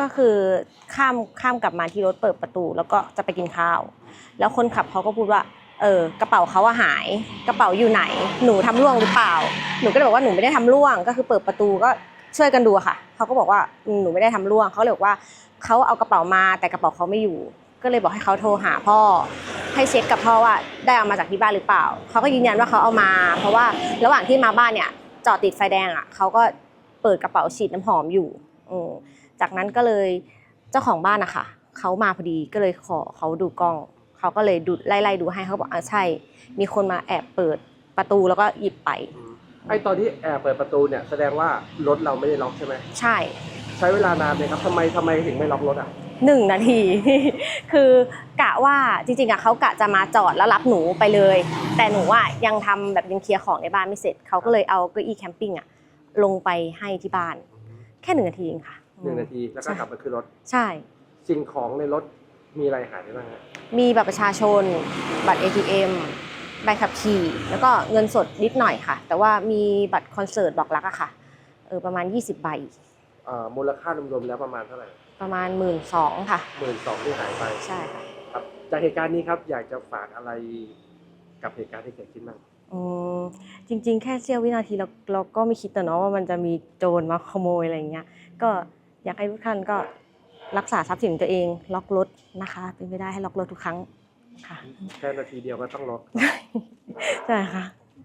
ก็คือข้ามข้ามกลับมาที่รถเปิดประตู แล้วก็จะไปกินข้าว แล้วคนขับเขาก็พูดว่า เออกระเป๋าเขาอะหาย กระเป๋าอยู่ไหน หนูทำร่วงหรือเปล่า หนูก็เลยบอกว่าหนูไม่ได้ทำร่วง ก็คือเปิดประตูก็ช่วยกันดูค่ะ เขาก็บอกว่าหนูไม่ได้ทำร่วง เขาเลยบอกว่าเขาเอากระเป๋ามาแต่กระเป๋าเขาไม่อยู่ ก็เลยบอกให้เขาโทรหาพ่อ ให้เช็คกับพ่อว่าได้เอามาจากที่บ้านหรือเปล่า เขาก็ยืนยันว่าเขาเอามา เพราะว่าระหว่างที่มาบ้านเนี่ยจอดติดไฟแดงอะเขาก็เปิดกระเป๋าฉีดน้ำหอมอยู่อื จากนั้นก็เลยเจ้าของบ้านนะคะเขามาพอดีก็เลยขอเขาดูกล้องเขาก็เลยดูไล่ๆดูให้เขาบอกอ่าใช่ มีคนมาแอบเปิดประตูแล้วก็หยิบไปอืมไอตอนที่แอบเปิดประตูเนี่ยแสดงว่ารถเราไม่ได้ล็อกใช่ไหมใช่ใช้เวลานานไหมครับทำไมทำไมถึงไม่ล็อกรถอะหนึ่งนาที คือกะว่าจริงๆอะเขากะจะมาจอดแล้วรับหนูไปเลย แต่หนูอะยังทำแบบยังเคลียร์ของในบ้านไม่เสร็จเขาก็เลยเอาเก้าอี้แคมปิ้งอะลงไปให้ที่บ้าน แค่หนึ่งนาทีเองค่ะ หนึ่งนาทีแล้วก็กลับมาขึ้นรถ ใช่ สิ่งของในรถมีอะไรหายไปบ้างฮะมีบัตรประชาชน บัตร ATM ใบขับขี่ แล้วก็เงินสดนิดหน่อยค่ะ แต่ว่ามีบัตรคอนเสิร์ตบอกรักอะค่ะเออประมาณ 20 ใบ เอ่อมูลค่ารวมๆแล้วประมาณเท่าไหร่ประมาณ1 2ื่นค่ะ หมื่นสองที่หายไปใช่ค่ะ ครับจากเหตุการณ์นี้ครับอยากจะฝากอะไรกับเหตุการณ์ที่เกิดขึ้นบ้างอืมจริงๆ แค่เสี้ยววินาทีเราเราก็ไม่คิดแต่เนาะว่ามันจะมีโจรมาขโมยอะไรอย่างเงี้ย ก็ อยากให้ทุกท่านก็รักษาทรัพย์สินตัวเอง ล็อกรถนะคะ เป็นไปได้ให้ล็อกรถทุกครั้งค่ะ แค่นาทีเดียวก็ต้องล็อก ใช่ค่ะ